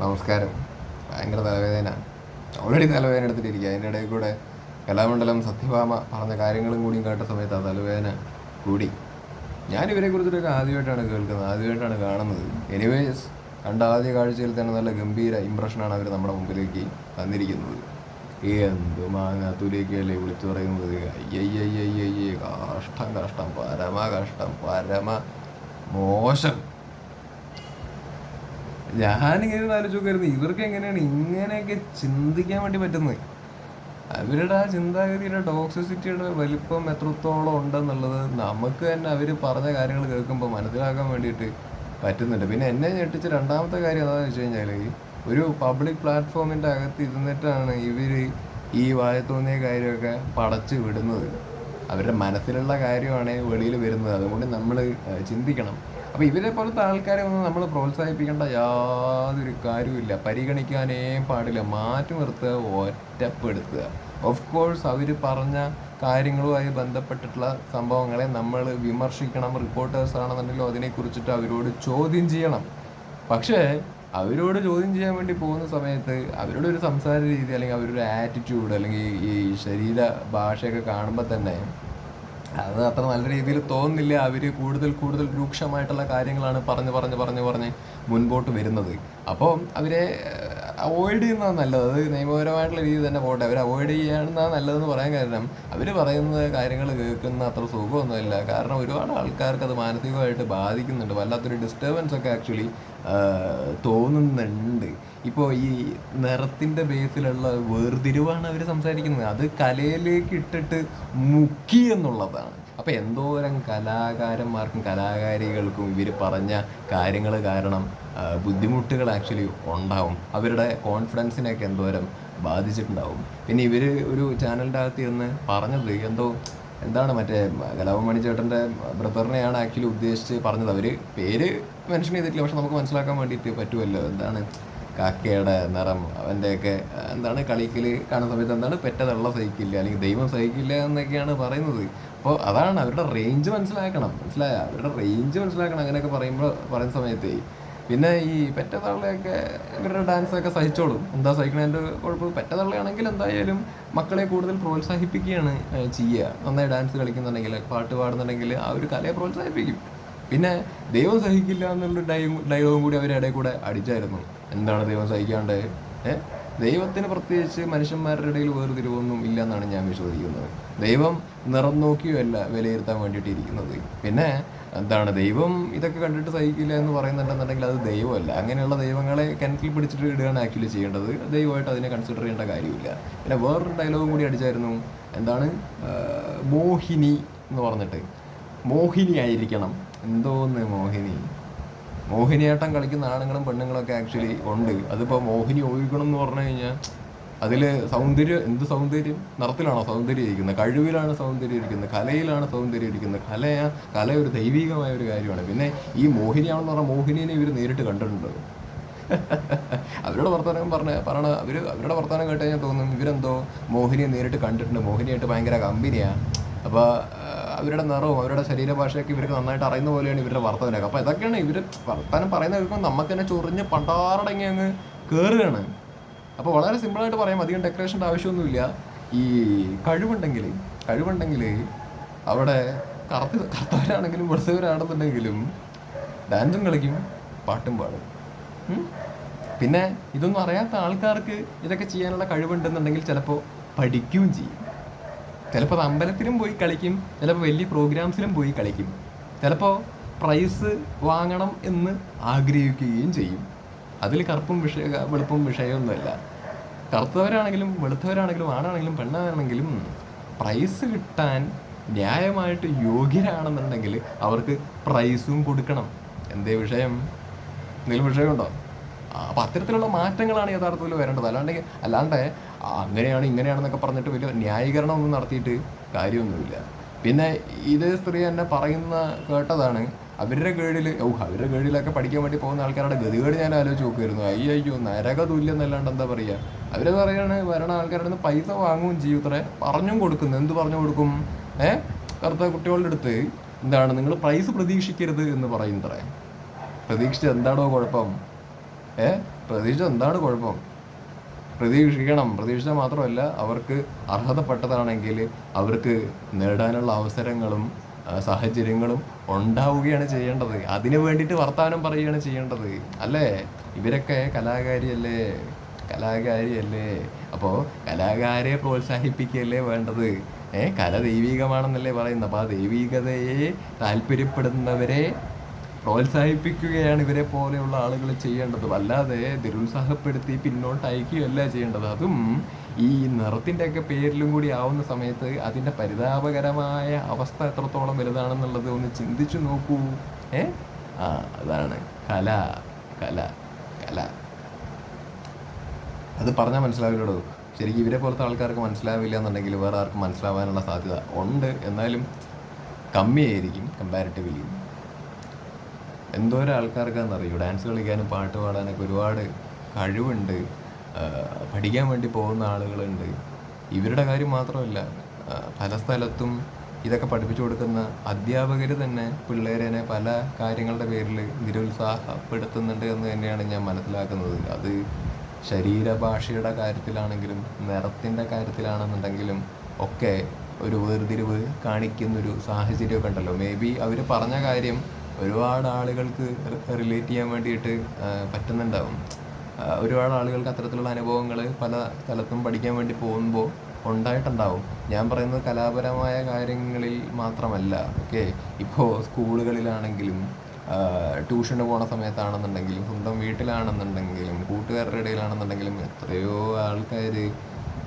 നമസ്കാരം. ഭയങ്കര തലവേദന. ഓൾറെഡി തലവേദന എടുത്തിട്ടിരിക്കുക അതിന്റെ ഇടയിൽ കൂടെ കലാമണ്ഡലം സത്യഭാമ പറഞ്ഞ കാര്യങ്ങളും കൂടിയും കേട്ട സമയത്ത് ആ തലവേദന കൂടി. ഞാൻ ഇവരെ കുറിച്ചിട്ടൊക്കെ ആദ്യമായിട്ടാണ് കേൾക്കുന്നത്. ആദ്യമായിട്ടാണ് കാണുന്നത്. എനിവേസ് കണ്ട ആദ്യ കാഴ്ചയിൽ തന്നെ നല്ല ഗംഭീര ഇമ്പ്രഷനാണ് അവർ നമ്മുടെ മുമ്പിലേക്ക് തന്നിരിക്കുന്നത്. എന്ത് മാങ്ങാത്തൂലേക്കല്ലേ വിളിച്ചു പറയുന്നത്? അയ്യയ്യയ്യയ്യേ കഷ്ടം കഷ്ടം പരമ കഷ്ടം പരമ മോശം. ഞാനിങ്ങനെ ആലോചിച്ച് നോക്കായിരുന്നു ഇവർക്ക് എങ്ങനെയാണ് ഇങ്ങനെയൊക്കെ ചിന്തിക്കാൻ വേണ്ടി പറ്റുന്നത്? അവരുടെ ആ ചിന്താഗതിയുടെ ടോക്സിസിറ്റിയുടെ വലിപ്പം എത്രത്തോളം ഉണ്ടെന്നുള്ളത് നമുക്ക് തന്നെ അവർ പറഞ്ഞ കാര്യങ്ങൾ കേൾക്കുമ്പോൾ മനസ്സിലാക്കാൻ വേണ്ടിയിട്ട് പറ്റുന്നുണ്ട്. പിന്നെ എന്നെ ഞെട്ടിച്ച രണ്ടാമത്തെ കാര്യം എന്താണെന്ന് വെച്ച് കഴിഞ്ഞാൽ ഒരു പബ്ലിക് പ്ലാറ്റ്ഫോമിന്റെ അകത്ത് ഇരുന്നിട്ടാണ് ഇവർ ഈ വായ തോന്നിയ കാര്യമൊക്കെ പടച്ചു വിടുന്നത്. അവരുടെ മനസ്സിലുള്ള കാര്യമാണ് വെളിയിൽ വരുന്നത്. അതുകൊണ്ട് നമ്മൾ ചിന്തിക്കണം. അപ്പോൾ ഇവരെ പോലത്തെ ആൾക്കാരെ ഒന്നും നമ്മൾ പ്രോത്സാഹിപ്പിക്കേണ്ട യാതൊരു കാര്യവുമില്ല. പരിഗണിക്കാനേ പാടില്ല. മാറ്റി നിർത്തുക ഒറ്റപ്പെടുത്തുക. ഓഫ് കോഴ്സ് അവർ പറഞ്ഞ കാര്യങ്ങളുമായി ബന്ധപ്പെട്ടിട്ടുള്ള സംഭവങ്ങളെ നമ്മൾ വിമർശിക്കണം റിപ്പോർട്ടേഴ്സ് ആണെന്നുണ്ടെങ്കിലും അതിനെക്കുറിച്ചിട്ട് അവരോട് ചോദ്യം ചെയ്യണം. പക്ഷേ അവരോട് ചോദ്യം ചെയ്യാൻ വേണ്ടി പോകുന്ന സമയത്ത് അവരുടെ ഒരു സംസാര രീതി അല്ലെങ്കിൽ അവരുടെ ആറ്റിറ്റ്യൂഡ് അല്ലെങ്കിൽ ഈ ശരീര ഭാഷയൊക്കെ കാണുമ്പോൾ തന്നെ അത് അത്ര നല്ല രീതിയിൽ തോന്നുന്നില്ല. അവർ കൂടുതൽ കൂടുതൽ രൂക്ഷമായിട്ടുള്ള കാര്യങ്ങളാണ് പറഞ്ഞ് പറഞ്ഞ് പറഞ്ഞ് പറഞ്ഞ് മുൻപോട്ട് വരുന്നത്. അപ്പോൾ അവരെ അവോയ്ഡ് ചെയ്യുന്നതാണ് നല്ലത്. അത് നിയമപരമായിട്ടുള്ള രീതി തന്നെ പോട്ടെ. അവർ അവോയ്ഡ് ചെയ്യുന്നതാണ് നല്ലതെന്ന് പറയാൻ കാരണം അവർ പറയുന്ന കാര്യങ്ങൾ കേൾക്കുന്ന അത്ര സുഖമൊന്നുമില്ല. കാരണം ഒരുപാട് ആൾക്കാർക്ക് അത് മാനസികമായിട്ട് ബാധിക്കുന്നുണ്ട്. വല്ലാത്തൊരു ഡിസ്റ്റർബൻസ് ഒക്കെ ആക്ച്വലി തോന്നുന്നുണ്ട്. ഇപ്പോൾ ഈ നിറത്തിന്റെ ബേസിലുള്ള വേർതിരിവാണ് അവർ സംസാരിക്കുന്നത്. അത് കലയിലേക്ക് ഇട്ടിട്ട് മുക്കി എന്നുള്ളതാണ്. അപ്പോൾ എന്തോരം കലാകാരന്മാർക്കും കലാകാരികൾക്കും ഇവർ പറഞ്ഞ കാര്യങ്ങൾ കാരണം ബുദ്ധിമുട്ടുകൾ ആക്ച്വലി ഉണ്ടാവും. അവരുടെ കോൺഫിഡൻസിനെയൊക്കെ എന്തോരം ബാധിച്ചിട്ടുണ്ടാവും. പിന്നെ ഇവർ ഒരു ചാനലിന്റെ അകത്ത് ഇരുന്ന് പറഞ്ഞത് എന്തോ എന്താണ് മറ്റേ കലാഭമണി ചേട്ടന്റെ ബ്രദറിനെയാണ് ആക്ച്വലി ഉദ്ദേശിച്ച് പറഞ്ഞത്. അവർ പേര് മെൻഷൻ ചെയ്തിട്ടില്ല പക്ഷെ നമുക്ക് മനസ്സിലാക്കാൻ വേണ്ടിയിട്ട് പറ്റുമല്ലോ. എന്താണ് കാക്കയുടെ നിറം അവന്റെയൊക്കെ എന്താണ് കളിക്കൽ കാണുന്ന സമയത്ത് എന്താണ് പെറ്റതുള്ള സഹിക്കില്ല അല്ലെങ്കിൽ ദൈവം സഹിക്കില്ല എന്നൊക്കെയാണ് പറയുന്നത്. അപ്പോൾ അതാണ് അവരുടെ റേഞ്ച് മനസ്സിലാക്കണം. മനസ്സിലായ? അവരുടെ റേഞ്ച് മനസ്സിലാക്കണം അങ്ങനെയൊക്കെ പറയുമ്പോൾ പറയുന്ന സമയത്തേ. പിന്നെ ഈ പെറ്റതള്ളയൊക്കെ ഇവരുടെ ഡാൻസൊക്കെ സഹിച്ചോളും. എന്താ സഹിക്കണതിന്റെ കുഴപ്പം? പെറ്റതള്ളയാണെങ്കിൽ എന്തായാലും മക്കളെ കൂടുതൽ പ്രോത്സാഹിപ്പിക്കുകയാണ് ചെയ്യുക. നന്നായി ഡാൻസ് കളിക്കുന്നുണ്ടെങ്കിൽ പാട്ട് പാടുന്നുണ്ടെങ്കിൽ ആ ഒരു കലയെ പ്രോത്സാഹിപ്പിക്കും. പിന്നെ ദൈവം സഹിക്കില്ല എന്നുള്ള ഡയലോഗും കൂടി അവരുടെ കൂടെ അടിച്ചായിരുന്നു. എന്താണ് ദൈവം സഹിക്കാണ്ട്? ഏഹ് ദൈവത്തിന് പ്രത്യേകിച്ച് മനുഷ്യന്മാരുടെ ഇടയിൽ വേർതിരിവൊന്നും ഇല്ല എന്നാണ് ഞാൻ വിശ്വസിക്കുന്നത്. ദൈവം നിറം നോക്കിയല്ല വിലയിരുത്താൻ വേണ്ടിയിട്ട് ഇരിക്കുന്നത്. പിന്നെ എന്താണ് ദൈവം ഇതൊക്കെ കണ്ടിട്ട് സഹിക്കില്ല എന്ന് പറയുന്നുണ്ടെന്നുണ്ടെങ്കിൽ അത് ദൈവമല്ല. അങ്ങനെയുള്ള ദൈവങ്ങളെ കിണറ്റിൽ പിടിച്ചിട്ട് ഇടുകയാണ് ആക്ച്വലി ചെയ്യേണ്ടത്. ദൈവമായിട്ട് അതിനെ കൺസിഡർ ചെയ്യേണ്ട കാര്യമില്ല. പിന്നെ വേറൊരു ഡയലോഗും കൂടി അടിച്ചായിരുന്നു. എന്താണ്? മോഹിനി എന്ന് പറഞ്ഞിട്ട്. മോഹിനി ആയിരിക്കണം എന്തോന്ന് മോഹിനി? മോഹിനിയാട്ടം കളിക്കുന്ന ആണുങ്ങളും പെണ്ണുങ്ങളും ഒക്കെ ആക്ച്വലി ഉണ്ട്. അതിപ്പോൾ മോഹിനി ഒഴുകണം എന്ന് പറഞ്ഞു കഴിഞ്ഞാൽ അതിൽ സൗന്ദര്യം എന്ത് സൗന്ദര്യം? നിറത്തിലാണോ സൗന്ദര്യം ഇരിക്കുന്നത് കഴിവിലാണ് സൗന്ദര്യം ഇരിക്കുന്നത് കലയിലാണ് സൗന്ദര്യം ഇരിക്കുന്നത് കലയ കല ഒരു ദൈവികമായ ഒരു കാര്യമാണ്. പിന്നെ ഈ മോഹിനിയാണെന്ന് പറഞ്ഞാൽ മോഹിനിയെ ഇവർ നേരിട്ട് കണ്ടിട്ടുണ്ട്. അവരുടെ വർത്തമാനം പറഞ്ഞ പറയണ അവർ അവരുടെ വർത്തമാനം കേട്ട് കഴിഞ്ഞാൽ തോന്നും ഇവരെന്തോ മോഹിനിയെ നേരിട്ട് കണ്ടിട്ടുണ്ട്. മോഹിനിയായിട്ട് ഭയങ്കര കമ്പനിയാണ് അപ്പോൾ അവരുടെ നിറവും അവരുടെ ശരീരഭാഷയൊക്കെ ഇവർക്ക് നന്നായിട്ട് അറിയുന്ന പോലെയാണ് ഇവരുടെ വർത്തമാനമൊക്കെ. അപ്പോൾ ഇതൊക്കെയാണ് ഇവർ വർത്തമാനം പറയുന്ന കേൾക്കുമ്പോൾ നമുക്ക് തന്നെ ചൊറിഞ്ഞ് പണ്ടാറടങ്ങി അങ്ങ് കയറുകയാണ് അപ്പോൾ വളരെ സിമ്പിൾ ആയിട്ട് പറയാം അധികം ഡെക്കറേഷന്റെ ആവശ്യമൊന്നുമില്ല. ഈ കഴിവുണ്ടെങ്കിൽ കഴിവുണ്ടെങ്കിൽ അവിടെ കറുത്ത് കറുത്തവരാണെങ്കിലും വെളുത്തവരാണെന്നുണ്ടെങ്കിലും ഡാൻസും കളിക്കും പാട്ടും പാടും. പിന്നെ ഇതൊന്നും അറിയാത്ത ആൾക്കാർക്ക് ഇതൊക്കെ ചെയ്യാനുള്ള കഴിവുണ്ടെന്നുണ്ടെങ്കിൽ ചിലപ്പോൾ പഠിക്കുകയും ചെയ്യും. ചിലപ്പോൾ അമ്പലത്തിലും പോയി കളിക്കും ചിലപ്പോൾ വലിയ പ്രോഗ്രാംസിലും പോയി കളിക്കും. ചിലപ്പോൾ പ്രൈസ് വാങ്ങണം എന്ന് ആഗ്രഹിക്കുകയും ചെയ്യും. അതിൽ കറുപ്പും വിഷയ വെളുപ്പും വിഷയമൊന്നുമല്ല. കറുത്തവരാണെങ്കിലും വെളുത്തവരാണെങ്കിലും ആണാണെങ്കിലും പെണ്ണാണെങ്കിലും പ്രൈസ് കിട്ടാൻ ന്യായമായിട്ട് യോഗ്യരാണെന്നുണ്ടെങ്കിൽ അവർക്ക് പ്രൈസും കൊടുക്കണം. എന്തേ വിഷയം? എന്തെങ്കിലും വിഷയമുണ്ടോ? ആ, അപ്പൊ അത്തരത്തിലുള്ള മാറ്റങ്ങളാണ് യഥാർത്ഥത്തിൽ വരേണ്ടത്. അല്ലാണ്ട് അല്ലാണ്ട് അങ്ങനെയാണ് ഇങ്ങനെയാണെന്നൊക്കെ പറഞ്ഞിട്ട് വലിയ ന്യായീകരണം ഒന്നും നടത്തിയിട്ട് കാര്യമൊന്നുമില്ല. പിന്നെ ഇത് സ്ത്രീ തന്നെ പറയുന്ന കേട്ടതാണ് അവരുടെ കീഴിൽ ഓ അവരുടെ കീഴിലൊക്കെ പഠിക്കാൻ വേണ്ടി പോകുന്ന ആൾക്കാരുടെ ഗതികേട് ഞാൻ ആലോചിച്ച് നോക്കുമായിരുന്നു അയ്യോ അയ്യോ നരക തുല്യം എന്നല്ലാണ്ട് എന്താ പറയുക അവർ പറയാണ് വരണ ആൾക്കാരുടെ നിന്ന് പൈസ വാങ്ങുകയും ചെയ്യും. ഇത്ര പറഞ്ഞും കൊടുക്കുന്നു. എന്ത് പറഞ്ഞു കൊടുക്കും? ഏ? കറുത്ത കുട്ടികളുടെ അടുത്ത് എന്താണ്? നിങ്ങൾ പ്രൈസ് പ്രതീക്ഷിക്കരുത് എന്ന് പറയുന്നത്രേ. പ്രതീക്ഷിച്ചത് എന്താണോ കുഴപ്പം? ഏ? പ്രതീക്ഷ എന്താണ് കുഴപ്പം? പ്രതീക്ഷിക്കണം. പ്രതീക്ഷ മാത്രമല്ല അവർക്ക് അർഹതപ്പെട്ടതാണെങ്കിൽ അവർക്ക് നേടാനുള്ള അവസരങ്ങളും സാഹചര്യങ്ങളും ഉണ്ടാവുകയാണ് ചെയ്യേണ്ടത്. അതിനു വേണ്ടിയിട്ട് വർത്തമാനം പറയുകയാണ് ചെയ്യേണ്ടത്. അല്ലേ? ഇവരൊക്കെ കലാകാരിയല്ലേ? കലാകാരിയല്ലേ? അപ്പോൾ കലാകാരെ പ്രോത്സാഹിപ്പിക്കുകയല്ലേ വേണ്ടത്? ഏഹ് കല ദൈവികമാണെന്നല്ലേ പറയുന്നത്. അപ്പോൾ ആ ദൈവികതയെ താല്പര്യപ്പെടുന്നവരെ പ്രോത്സാഹിപ്പിക്കുകയാണ് ഇവരെ പോലെയുള്ള ആളുകൾ ചെയ്യേണ്ടത്. അല്ലാതെ നിരുത്സാഹപ്പെടുത്തി പിന്നോട്ട് അയക്കുകയല്ല ചെയ്യേണ്ടത്. അതും ഈ നിറത്തിന്റെയൊക്കെ പേരിലും കൂടി ആവുന്ന സമയത്ത് അതിന്റെ പരിതാപകരമായ അവസ്ഥ എത്രത്തോളം വലുതാണെന്നുള്ളത് ഒന്ന് ചിന്തിച്ചു നോക്കൂ. ഏ? ആ അതാണ്. കല കല കല. അത് പറഞ്ഞാൽ മനസ്സിലാവില്ലടോ. ശരിക്കും ഇവരെ പോലത്തെ ആൾക്കാർക്ക് മനസ്സിലാവില്ല എന്നുണ്ടെങ്കിൽ വേറെ ആർക്കും മനസ്സിലാവാനുള്ള സാധ്യത ഉണ്ട്. എന്നാലും കമ്മിയായിരിക്കും കമ്പാരിറ്റീവ്ലി എന്തോരം ആൾക്കാർക്കാണെന്നറിയോ ഡാൻസ് കളിക്കാനും പാട്ട് പാടാനൊക്കെ ഒരുപാട് കഴിവുണ്ട്. പഠിക്കാൻ വേണ്ടി പോകുന്ന ആളുകളുണ്ട്. ഇവരുടെ കാര്യം മാത്രമല്ല പല സ്ഥലത്തും ഇതൊക്കെ പഠിപ്പിച്ചു കൊടുക്കുന്ന അധ്യാപകർ തന്നെ പിള്ളേരെ പല കാര്യങ്ങളുടെ പേരിൽ നിരുത്സാഹപ്പെടുത്തുന്നുണ്ട് എന്ന് തന്നെയാണ് ഞാൻ മനസ്സിലാക്കുന്നത്. അത് ശരീരഭാഷയുടെ കാര്യത്തിലാണെങ്കിലും നിറത്തിന്റെ കാര്യത്തിലാണെന്നുണ്ടെങ്കിലും ഒക്കെ ഒരു വേർതിരിവ് കാണിക്കുന്നൊരു സാഹചര്യമൊക്കെ ഉണ്ടല്ലോ. മേ ബി അവർ പറഞ്ഞ കാര്യം ഒരുപാട് ആളുകൾക്ക് റിലേറ്റ് ചെയ്യാൻ വേണ്ടിയിട്ട് പറ്റുന്നുണ്ടാവും. ഒരുപാട് ആളുകൾക്ക് അത്തരത്തിലുള്ള അനുഭവങ്ങൾ പല സ്ഥലത്തും പഠിക്കാൻ വേണ്ടി പോകുമ്പോൾ ഉണ്ടായിട്ടുണ്ടാവും. ഞാൻ പറയുന്നത് കലാപരമായ കാര്യങ്ങളിൽ മാത്രമല്ല ഓക്കെ? ഇപ്പോൾ സ്കൂളുകളിലാണെങ്കിലും ട്യൂഷന് പോണ സമയത്താണെന്നുണ്ടെങ്കിലും സ്വന്തം വീട്ടിലാണെന്നുണ്ടെങ്കിലും കൂട്ടുകാരുടെ ഇടയിലാണെന്നുണ്ടെങ്കിലും എത്രയോ ആൾക്കാർ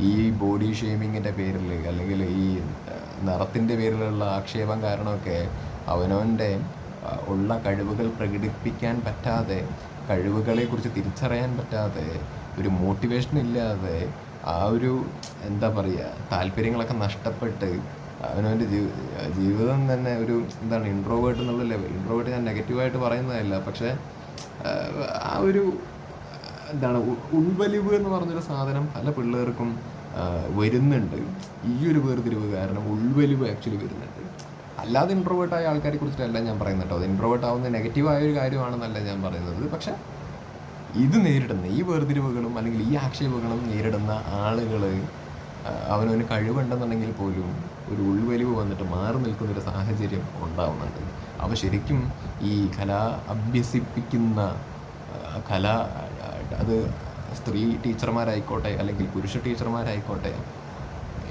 ഈ ബോഡി ഷേമിങ്ങിന്റെ പേരിൽ അല്ലെങ്കിൽ ഈ നിറത്തിന്റെ പേരിലുള്ള ആക്ഷേപം കാരണമൊക്കെ അവനവന്റെ ഉള്ള കഴിവുകൾ പ്രകടിപ്പിക്കാൻ പറ്റാതെ കഴിവുകളെക്കുറിച്ച് തിരിച്ചറിയാൻ പറ്റാതെ ഒരു മോട്ടിവേഷൻ ഇല്ലാതെ ആ ഒരു എന്താ പറയുക താല്പര്യങ്ങളൊക്കെ നഷ്ടപ്പെട്ട് അവനവന്റെ ജീവിതം തന്നെ ഒരു എന്താണ് ഇൻട്രോവേർട്ട് എന്നുള്ള ലെവൽ ഇൻട്രോവേർട്ട് ഞാൻ നെഗറ്റീവായിട്ട് പറയുന്നതല്ല പക്ഷേ ആ ഒരു എന്താണ് ഉൾവലിവ് എന്ന് പറഞ്ഞൊരു സാധനം പല പിള്ളേർക്കും വരുന്നുണ്ട്. ഈ ഒരു വേർതിരിവ് കാരണം ഉൾവലിവ് ആക്ച്വലി വരുന്നുണ്ട്. അല്ലാതെ ഇൻട്രോവേർട്ട് ആയ ആൾക്കാരെ കുറിച്ചിട്ടല്ല ഞാൻ പറയുന്നത് കേട്ടോ. അത് ഇൻട്രോവേർട്ട് ആവുന്ന നെഗറ്റീവായ ഒരു കാര്യമാണെന്നല്ല ഞാൻ പറയുന്നത്. പക്ഷെ ഇത് നേരിടുന്ന ഈ വേർതിരിവുകളും അല്ലെങ്കിൽ ഈ ആക്ഷേപങ്ങളും നേരിടുന്ന ആളുകൾ അവനവന് കഴിവുണ്ടെന്നുണ്ടെങ്കിൽ പോലും ഒരു ഉൾവലിവ് വന്നിട്ട് മാറി നിൽക്കുന്ന ഒരു സാഹചര്യം ഉണ്ടാവുന്നുണ്ട്. അപ്പോൾ ശരിക്കും ഈ കല അഭ്യസിപ്പിക്കുന്ന കല അത് സ്ത്രീ ടീച്ചർമാരായിക്കോട്ടെ അല്ലെങ്കിൽ പുരുഷ ടീച്ചർമാരായിക്കോട്ടെ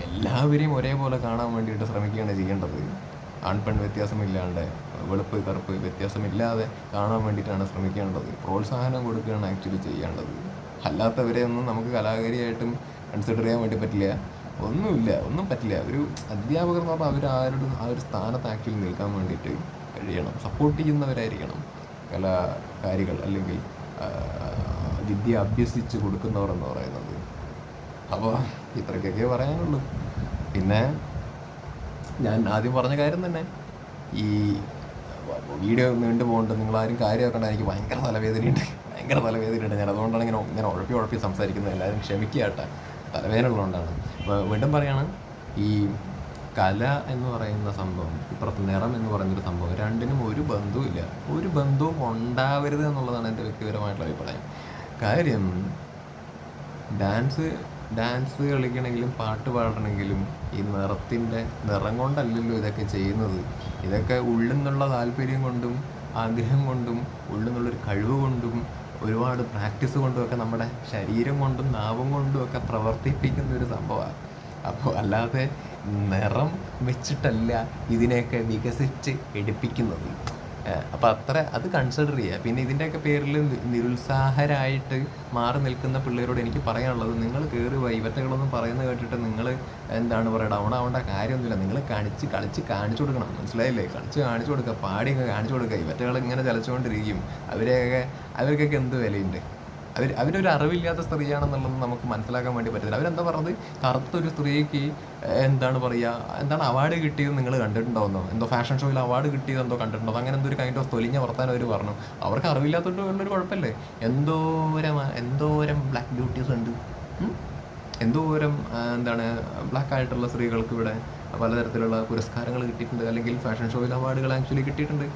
എല്ലാവരെയും ഒരേപോലെ കാണാൻ വേണ്ടിയിട്ട് ശ്രമിക്കുകയാണ് ചെയ്യേണ്ടത്. ആൺപെൺ വ്യത്യാസമില്ലാണ്ട് വെളുപ്പ് കറുപ്പ് വ്യത്യാസമില്ലാതെ കാണാൻ വേണ്ടിയിട്ടാണ് ശ്രമിക്കേണ്ടത്. പ്രോത്സാഹനം കൊടുക്കുകയാണ് ആക്ച്വലി ചെയ്യേണ്ടത്. അല്ലാത്തവരെ ഒന്നും നമുക്ക് കലാകാരിയായിട്ടും കൺസിഡർ ചെയ്യാൻ വേണ്ടി പറ്റില്ല. ഒന്നുമില്ല ഒന്നും പറ്റില്ല. ഒരു അധ്യാപകർ എന്ന് പറഞ്ഞാൽ അവർ ആരുടെ ആ ഒരു സ്ഥാനത്ത് ആക്ച്വലി നിൽക്കാൻ വേണ്ടിയിട്ട് കഴിയണം. സപ്പോർട്ട് ചെയ്യുന്നവരായിരിക്കണം. കലാകാരികൾ അല്ലെങ്കിൽ വിദ്യ അഭ്യസിച്ച് കൊടുക്കുന്നവർ എന്ന് പറയുന്നത്. അപ്പോൾ ഇത്രയ്ക്കൊക്കെ പറയാനുള്ളൂ. പിന്നെ ഞാൻ ആദ്യം പറഞ്ഞ കാര്യം തന്നെ ഈ വീഡിയോ നീണ്ടു പോകുന്നുണ്ട് നിങ്ങളാരും കാര്യമാക്കണ്ട എനിക്ക് ഭയങ്കര തലവേദനയുണ്ട്. ഭയങ്കര തലവേദനയുണ്ട്. ഞാൻ അതുകൊണ്ടാണ് ഇങ്ങനെ ഇങ്ങനെ ഉഴപ്പി ഉഴപ്പി സംസാരിക്കുന്നത്. എല്ലാവരും ക്ഷമിക്കുക കേട്ടോ. തലവേദന ഉള്ളതുകൊണ്ടാണ് അപ്പോൾ വീണ്ടും പറയാണ് ഈ കല എന്ന് പറയുന്ന സംഭവം ഇപ്പുറത്ത് നിറം എന്ന് പറയുന്നൊരു സംഭവം രണ്ടിനും ഒരു ബന്ധവുമില്ല. ഒരു ബന്ധവും ഉണ്ടാവരുത് എന്നുള്ളതാണ് എന്റെ വ്യക്തിപരമായിട്ടുള്ള അഭിപ്രായം. കാര്യം ഡാൻസ് ഡാൻസ് കളിക്കണമെങ്കിലും പാട്ട് പാടണമെങ്കിലും ഈ നിറത്തിന്റെ നിറം കൊണ്ടല്ലല്ലോ ഇതൊക്കെ ചെയ്യുന്നത്. ഇതൊക്കെ ഉള്ളിൽ നിന്നുള്ള താല്പര്യം കൊണ്ടും ആഗ്രഹം കൊണ്ടും ഉള്ളിൽ നിന്നുള്ളൊരു കഴിവ് കൊണ്ടും ഒരുപാട് പ്രാക്ടീസ് കൊണ്ടും ഒക്കെ നമ്മുടെ ശരീരം കൊണ്ടും നാവും കൊണ്ടും ഒക്കെ പ്രവർത്തിപ്പിക്കുന്ന ഒരു സംഭവമാണ്. അപ്പോൾ അല്ലാതെ നിറം വെച്ചിട്ടല്ല ഇതിനെയൊക്കെ വികസിച്ച് എടുപ്പിക്കുന്നത്. അപ്പം അത്ര അത് കൺസിഡർ ചെയ്യുക പിന്നെ ഇതിന്റെയൊക്കെ പേരിൽ നിരുത്സാഹരായിട്ട് മാറി നിൽക്കുന്ന പിള്ളേരോട് എനിക്ക് പറയാനുള്ളത് നിങ്ങൾ കയറി വൈവറ്റകളൊന്നും പറയുന്നത് കേട്ടിട്ട് നിങ്ങൾ എന്താണ് പറയുക ഡൗൺ ആവേണ്ട കാര്യമൊന്നുമില്ല. നിങ്ങൾ കളിച്ച് കളിച്ച് കാണിച്ചു കൊടുക്കണം. മനസ്സിലായില്ലേ? കളിച്ച് കാണിച്ചു കൊടുക്കുക പാടിയൊക്കെ കാണിച്ചു കൊടുക്കുക. ഇവറ്റകൾ ഇങ്ങനെ ചലച്ചുകൊണ്ടിരിക്കും. അവരെയൊക്കെ അവർക്കൊക്കെ എന്ത് വിലയുണ്ട്? അവർ അവരൊരു അറിവില്ലാത്ത സ്ത്രീയാണെന്നുള്ളത് നമുക്ക് മനസ്സിലാക്കാൻ വേണ്ടി പറ്റില്ല അവരെന്താ പറഞ്ഞത്? കറുത്തൊരു സ്ത്രീക്ക് എന്താണ് പറയുക എന്താണ് അവാർഡ് കിട്ടിയത് നിങ്ങൾ കണ്ടിട്ടുണ്ടോ എന്തോ ഫാഷൻ ഷോയിൽ അവാർഡ് കിട്ടിയത് എന്തോ കണ്ടിട്ടുണ്ടോ? അങ്ങനെ എന്തോ ഒരു കൈൻഡ് ഓഫ് തൊലിഞ്ഞ വർത്താനം അവർ പറഞ്ഞു. അവർക്ക് അറിവില്ലാത്തതുകൊണ്ട് ഉള്ളൊരു കുഴപ്പമില്ലേ എന്തോരം എന്തോരം ബ്ലാക്ക് ബ്യൂട്ടീസ് ഉണ്ട്? എന്തോരം എന്താണ് ബ്ലാക്ക് ആയിട്ടുള്ള സ്ത്രീകൾക്ക് ഇവിടെ പലതരത്തിലുള്ള പുരസ്കാരങ്ങൾ കിട്ടിയിട്ടുണ്ട്. അല്ലെങ്കിൽ ഫാഷൻ ഷോയിൽ അവാർഡുകൾ ആക്ച്വലി കിട്ടിയിട്ടുണ്ട്.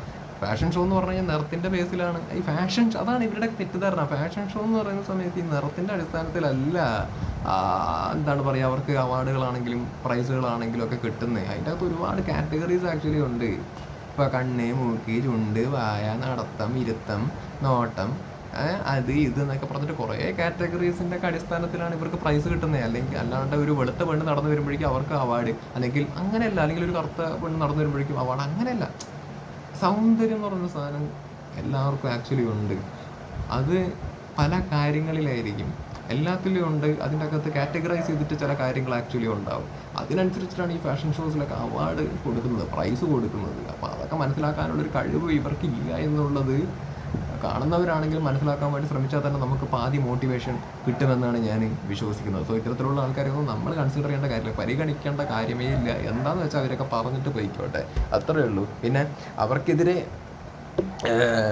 ഫാഷൻ ഷോ എന്ന് പറഞ്ഞു കഴിഞ്ഞാൽ നിറത്തിന്റെ ബേസിലാണ് ഈ ഫാഷൻ അതാണ് ഇവരുടെ തെറ്റിദ്ധാരണ. ഫാഷൻ ഷോ എന്ന് പറയുന്ന സമയത്ത് ഈ നിറത്തിന്റെ അടിസ്ഥാനത്തിലല്ല എന്താണ് പറയുക അവർക്ക് അവാർഡുകളാണെങ്കിലും പ്രൈസുകളാണെങ്കിലും ഒക്കെ കിട്ടുന്നത് അതിന്റെ അകത്ത് ഒരുപാട് കാറ്റഗറീസ് ആക്ച്വലി ഉണ്ട്. ഇപ്പോൾ കണ്ണ് മൂക്ക് ചുണ്ട് വായ നടത്തം ഇരുത്തം നോട്ടം അത് ഇത് എന്നൊക്കെ പറഞ്ഞിട്ട് കുറേ കാറ്റഗറീസിന്റെ ഒക്കെ അടിസ്ഥാനത്തിലാണ് ഇവർക്ക് പ്രൈസ് കിട്ടുന്നത് അല്ലെങ്കിൽ അല്ലാണ്ട് ഒരു വെളുത്ത പെണ്ണ് നടന്നു വരുമ്പോഴേക്കും അവർക്ക് അവാർഡ്. അല്ലെങ്കിൽ അങ്ങനെയല്ല അല്ലെങ്കിൽ ഒരു കറുത്ത പെണ്ണ് നടന്നു വരുമ്പോഴേക്കും അവാർഡ്. അങ്ങനെയല്ല. സൗന്ദര്യം എന്ന് പറയുന്ന സാധനം എല്ലാവർക്കും ആക്ച്വലി ഉണ്ട്. അത് പല കാര്യങ്ങളിലായിരിക്കും. എല്ലാത്തിലും ഉണ്ട്. അതിന്റെ അകത്ത് കാറ്റഗറൈസ് ചെയ്തിട്ട് ചില കാര്യങ്ങൾ ആക്ച്വലി ഉണ്ടാവും. അതിനനുസരിച്ചിട്ടാണ് ഈ ഫാഷൻ ഷോസിലൊക്കെ അവാർഡ് കൊടുക്കുന്നത് പ്രൈസ് കൊടുക്കുന്നത്. അപ്പോൾ അതൊക്കെ മനസ്സിലാക്കാനുള്ളൊരു കഴിവ് ഇവർക്ക് ഇല്ല എന്നുള്ളത് കാണുന്നവരാണെങ്കിൽ മനസ്സിലാക്കാൻ വേണ്ടി ശ്രമിച്ചാൽ തന്നെ നമുക്ക് പാതി മോട്ടിവേഷൻ കിട്ടുമെന്നാണ് ഞാൻ വിശ്വസിക്കുന്നത്. സോ ഇത്തരത്തിലുള്ള ആൾക്കാരെയൊന്നും നമ്മൾ കൺസിഡർ ചെയ്യേണ്ട കാര്യമില്ല. പരിഗണിക്കേണ്ട കാര്യമേ ഇല്ല. എന്താണെന്ന് വെച്ചാൽ അവരൊക്കെ പറഞ്ഞിട്ട് പോയിക്കോട്ടെ. അത്രയേ ഉള്ളൂ. പിന്നെ അവർക്കെതിരെ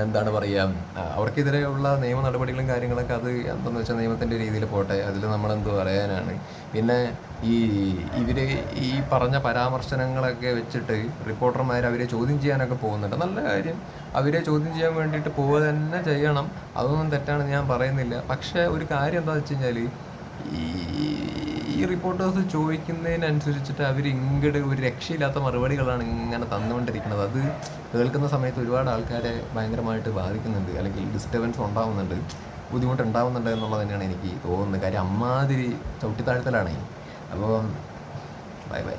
എന്താണ് പറയുക അവർക്കെതിരെയുള്ള നിയമ നടപടികളും കാര്യങ്ങളൊക്കെ അത് എന്താണെന്ന് വെച്ചാൽ നിയമത്തിന്റെ രീതിയിൽ പോട്ടെ അതിൽ നമ്മളെന്ത് പറയാനാണ്? പിന്നെ ഈ ഇവർ ഈ പറഞ്ഞ പരാമർശനങ്ങളൊക്കെ വെച്ചിട്ട് റിപ്പോർട്ടർമാർ അവരെ ചോദ്യം ചെയ്യാനൊക്കെ പോകുന്നുണ്ട്. നല്ല കാര്യം. അവരെ ചോദ്യം ചെയ്യാൻ വേണ്ടിയിട്ട് പോവുക തന്നെ ചെയ്യണം. അതൊന്നും തെറ്റാണെന്ന് ഞാൻ പറയുന്നില്ല. പക്ഷേ ഒരു കാര്യം എന്താണെന്ന് വെച്ച് കഴിഞ്ഞാൽ ഈ ഈ റിപ്പോർട്ടേഴ്സ് ചോദിക്കുന്നതിനനുസരിച്ചിട്ട് അവർ ഇങ്ങോട്ട് ഒരു രക്ഷയില്ലാത്ത മറുപടികളാണ് ഇങ്ങനെ തന്നുകൊണ്ടിരിക്കുന്നത്. അത് കേൾക്കുന്ന സമയത്ത് ഒരുപാട് ആൾക്കാരെ ഭയങ്കരമായിട്ട് ബാധിക്കുന്നുണ്ട് അല്ലെങ്കിൽ ഡിസ്റ്റർബൻസ് ഉണ്ടാവുന്നുണ്ട് ബുദ്ധിമുട്ടുണ്ടാവുന്നുണ്ട് എന്നുള്ളത് തന്നെയാണ് എനിക്ക് തോന്നുന്നത്. കാര്യം അമ്മാതിരി ചവിട്ടിത്താഴ്ത്തലാണേ. അപ്പോൾ ബൈ ബൈ